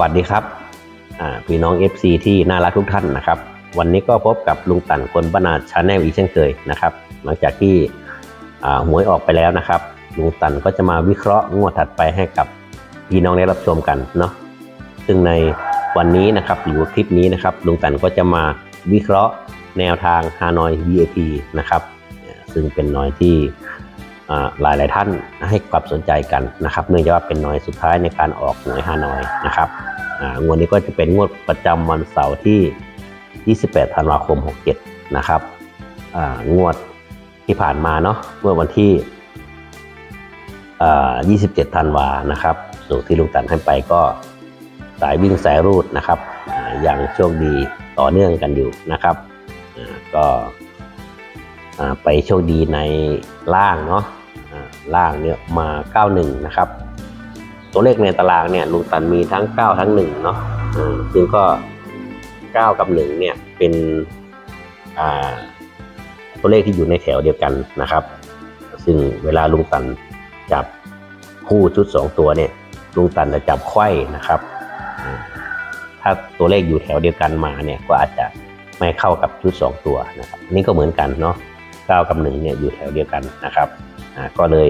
วัสดีครับพี่น้อง FC ที่น่ารักทุกท่านนะครับ วันนี้ก็พบกับลุงตันคนบรรณาชาแนลอีกเช่นเคยนะครับ หลังจากที่หวยออกไปแล้วนะครับ ลุงตันก็จะมาวิเคราะห์งวดถัดไปให้กับพี่น้องได้รับชมกันเนาะซึ่งในวันนี้นะครับหรือคลิปนี้นะครับ ลุงตันก็จะมาวิเคราะห์แนวทางฮานอย VIP นะครับ ซึ่งเป็นน้อยที่ หลายหลายท่านให้ความสนใจกันนะครับเนื่องจากว่าเป็นหน้อยสุดท้ายในการออกหน่วยฮานอยนะครับงวดนี้ก็จะเป็นงวดประจำวันเสาร์ที่ 28 ธันวาคม 67 นะครับงวดที่ผ่านมาเนาะเมื่อวันที่ 27 ธันวานะครับสูตรที่ลุงตันให้ไปก็สายวิ่งสายรูดนะครับอ่ายังโชคดีต่อเนื่องกันอยู่นะครับก็ ไปโชคดีในล่างเนาะล่างเนี่ยมา 91 นะครับ ตัวเลขในตารางเนี่ยลุงตันมีทั้ง 9 ทั้ง1เนาะซึ่งก็ 9 กับ 1 เนี่ยเป็นตัวเลขที่อยู่ในแถวเดียวกันนะครับ ซึ่งเวลาลุงตันจับคู่ชุด 2 ตัวเนี่ยลุงตันจะจับไขว้นะครับ ถ้าตัวเลขอยู่แถวเดียวกันมาเนี่ยก็อาจจะไม่เข้ากับชุด 2 ตัวนะครับนนี้ก็เหมือนกันเนาะ 9 กับ1เนี่ยอยู่แถวเดียวกันนะครับอ่าก็เลย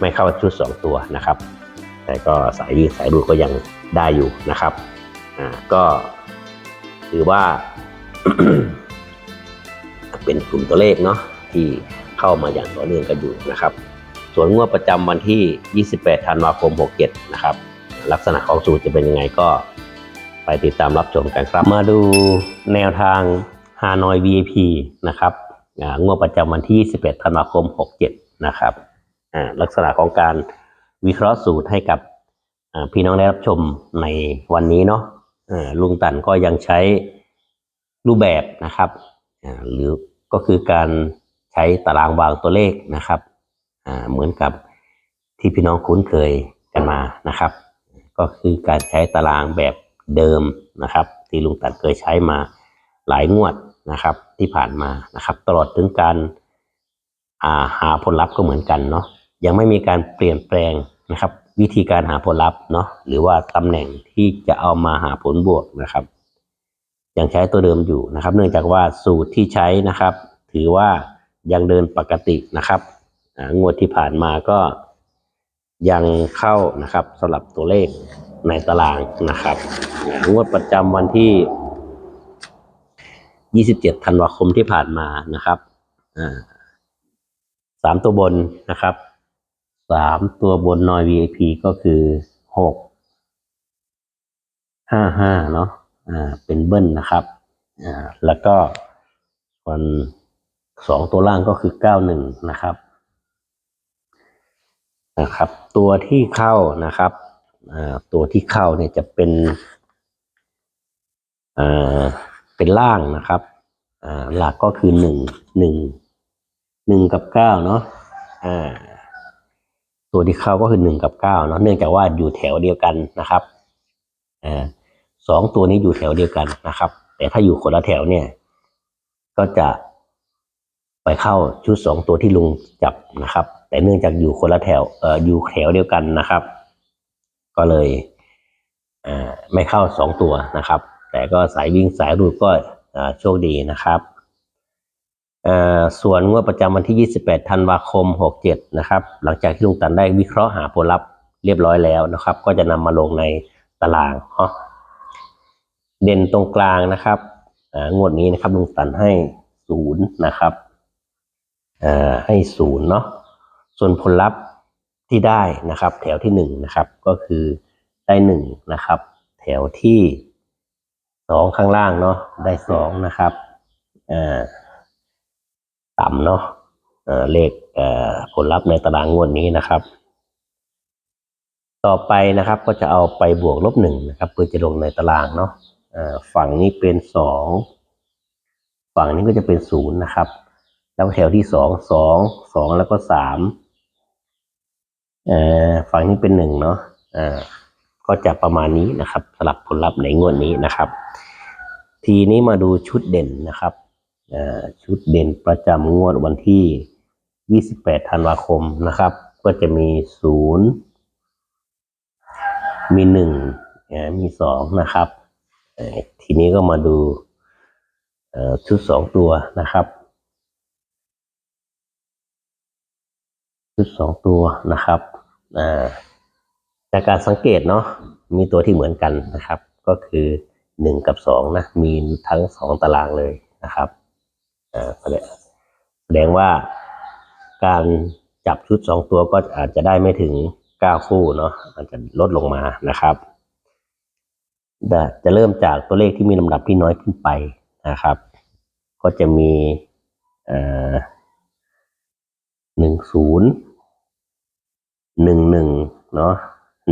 ไม่เข้าชุด 2 ตัวนะครับ แต่ก็สายวิ่งสายรูดก็ยังได้อยู่นะครับอ่าก็ถือว่าเป็นกลุ่มตัวเลขเนาะที่เข้ามาอย่างต่อเนื่องกันอยู่นะครับ ส่วนงวดประจำวันที่ 28 ธันวาคม 67 นะครับ ลักษณะของสูตรจะเป็นยังไงก็ไปติดตามรับชมกันครับ มาดูแนวทางฮานอย VIP นะครับ งวดประจำวันที่28ธันวาคม 67 นะครับลักษณะของการวิเคราะห์สูตรให้กับพี่น้องได้รับชมในวันนี้เนาะลุงตันก็ยังใช้รูปแบบนะครับหรือก็คือการใช้ตารางวางตัวเลขนะครับเหมือนกับที่พี่น้องคุ้นเคยกันมานะครับ ก็คือการใช้ตารางแบบเดิมนะครับ ที่ลุงตันเคยใช้มาหลายงวด นะครับ ที่ผ่านมานะครับ ตลอดถึงการาหาผลลัพธ์ก็เหมือนกันเนาะยังไม่มีการเปลี่ยนแปลงนะครับ วิธีการหาผลลัพธ์เนาะหรือว่าตำแหน่งที่จะเอามาหาผลบวกนะครับ ยังใช้ตัวเดิมอยู่นะครับ เนื่องจากว่าสูตรที่ใช้นะครับ ถือว่ายังเดินปกตินะครับงวดที่ผ่านมาก็ยังเข้านะครับสำหรับตัวเลขในตารางนะครับงวดประจำวันที่ 27ธันวาคมที่ผ่านมานะครับสามตัวบนนะครับสามตัวบนนอย VIP ก็คือหกห้าห้าเนาะอ่าเป็นเบิ้ลนะครับอ่าแล้วก็ส่วนสองตัวล่างก็คือเก้าหนึ่งนะครับนะครับ ตัวที่เข้านะครับอ่าตัวที่เข้าเนี่ยจะเป็นอ่า เป็นล่างนะครับหลักก็คือหนึ่งหนึ่งหนึ่งกับเก้าเนาะตัวที่เข้าก็คือหนึ่งกับเก้าเนาะเนื่องจากว่าอยู่แถวเดียวกันนะครับอสองตัวนี้อยู่แถวเดียวกันนะครับ แต่ถ้าอยู่คนละแถวเนี่ย ก็จะไปเข้าชุดสองตัวที่ลุงจับนะครับ แต่เนื่องจากอยู่คนละแถวเอ่ออยู่แถวเดียวกันนะครับ ก็เลยอ่าไม่เข้าสองตัวนะครับ แต่ก็สายวิ่งสายรูดก็โชคดีนะครับส่วนงวดประจำวันที่ 28 ธันวาคม 67 นะครับ หลังจากที่ลุงตันได้วิเคราะห์หาผลลัพธ์เรียบร้อยแล้วนะครับ ก็จะนำมาลงในตารางเนาะเด่นตรงกลางนะครับงวดนี้นะครับลุงตันให้ศูนย์นะครับให้ศูนย์เนาะส่วนผลลัพธ์ที่ได้นะครับ แถวที่หนึ่งนะครับก็คือได้หนึ่งนะครับ แถวที่ สองข้างล่างเนาะได้สองนะครับเอ่อสามเนาะเเลขผลลัพธ์ในตารางงวดนี้นะครับ ต่อไปนะครับก็จะเอาไปบวกลบหนึ่งนะครับ เพื่อจะลงในตารางเนาะฝั่งนี้เป็นสองฝั่งนี้ก็จะเป็นศูนย์นะครับ แล้วแถวที่สองสองสองแล้วก็สามฝั่งนี้เป็นหนึ่งเนาะอ่อ ก็จะประมาณนี้นะครับสลับผลลัพธ์ในงวดนี้นะครับ ทีนี้มาดูชุดเด่นนะครับชุดเด่นประจำงวดวันที่ 28 ธันวาคมนะครับ ก็จะมี 0 มี1เอ่อมี2นะครับทีนี้ก็มาดูชุด 2 ตัวนะครับ ชุด 2 ตัวนะครับอ่า จากการสังเกตเนาะมีตัวที่เหมือนกันนะครับ ก็คือ 1 กับ 2 นะ มีทั้ง 2 ตารางเลยนะครับแสดงว่าการจับชุด 2 ตัวก็อาจจะได้ไม่ถึง 9 คู่เนาะอาจจะลดลงมานะครับจะเริ่มจากตัวเลขที่มีลำดับที่น้อยขึ้นไปนะครับ ก็จะมีหนึ่งศูนย์หนึ่งหนึ่งเนาะ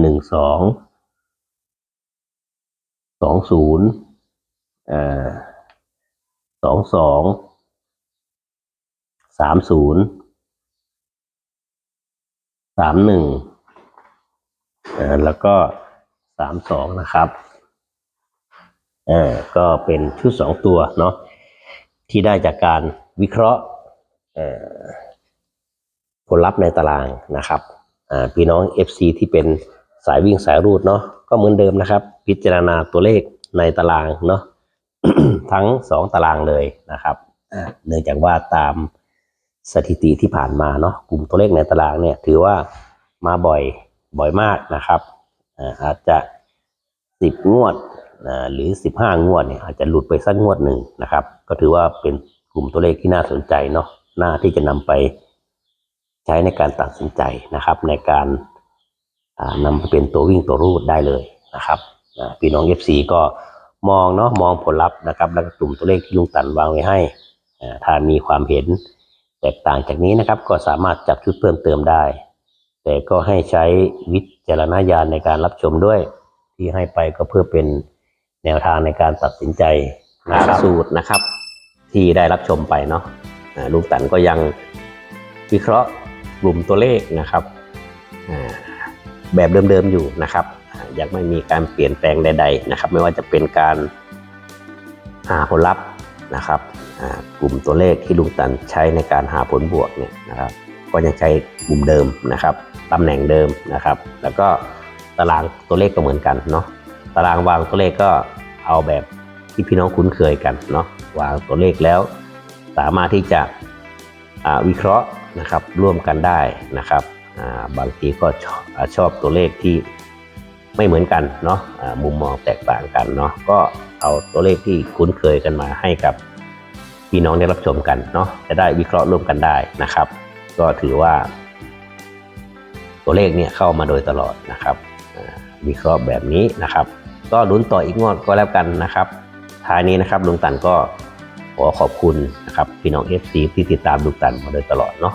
หนึ่งสองสองศูนย์อ่อสองสองสามศูนย์สามหนึ่งอ่อแล้วก็สามสองนะครับอ่อก็เป็นชุดสองตัวเนาะที่ได้จากการวิเคราะห์ผลลัพธ์ในตารางนะครับอ่าพี่น้อง FC ที่เป็น สายวิ่งสายรูดเนาะก็เหมือนเดิมนะครับ พิจารณาตัวเลขในตารางเนาะทั้งสองตารางเลยนะครับอ่าเนื่องจากว่าตามสถิติที่ผ่านมาเนาะกลุ่มตัวเลขในตารางเนี่ยถือว่ามาบ่อยบ่อยมากนะครับอ่าอาจจะสิบงวดอ่าหรือสิบห้างวดเนี่ยอาจจะหลุดไปสักงวดหนึ่งนะครับ ก็ถือว่าเป็นกลุ่มตัวเลขที่น่าสนใจเนาะน่าที่จะนำไปใช้ในการตัดสินใจนะครับ ในการอ่า นำไปเป็นตัววิ่งตัวรูดได้เลยนะครับพี่น้อง FC ก็มองเนาะมองผลลัพธ์นะครับ แล้วก็กลุ่มตัวเลขที่ลุงตันวางไว้ให้ถ้ามีความเห็นแตกต่างจากนี้นะครับ ก็สามารถจับชุดเพิ่มเติมได้ แต่ก็ให้ใช้วิจารณญาณในการรับชมด้วย ที่ให้ไปก็เพื่อเป็นแนวทางในการตัดสินใจนะครับสูตรนะครับ ที่ได้รับชมไปเนาะลุงตันก็ยังวิเคราะห์กลุ่มตัวเลขนะครับ แบบเดิมๆอยู่นะครับยังไม่มีการเปลี่ยนแปลงใด ๆ นะครับ ไม่ว่าจะเป็นการหาผลลัพธ์นะครับกลุ่มตัวเลขที่ลุงตันใช้ในการหาผลบวกเนี่ยนะครับ ก็ยังใช้กลุ่มเดิมนะครับตำแหน่งเดิมนะครับ แล้วก็ตารางตัวเลขก็เหมือนกันเนาะตารางวางตัวเลขก็เอาแบบที่พี่น้องคุ้นเคยกันเนาะวางตัวเลขแล้ว สามารถที่จะวิเคราะห์นะครับร่วมกันได้นะครับ บางทีก็ชอบชอบตัวเลขที่ไม่เหมือนกันเนาะมุมมองแตกต่างกันเนาะก็เอาตัวเลขที่คุ้นเคยกันมาให้กับพี่น้องได้รับชมกันเนาะจะได้วิเคราะห์ร่วมกันได้นะครับ ก็ถือว่า ตัวเลขเนี่ยเข้ามาโดยตลอดนะครับวิเคราะห์แบบนี้นะครับ ก็ลุ้นต่ออีกงวดก็แล้วกันนะครับท้ายนี้นะครับลุงตันก็ขอขอบคุณนะครับพี่น้อง FC ที่ติดตามลุงตันมาโดยตลอดเนาะ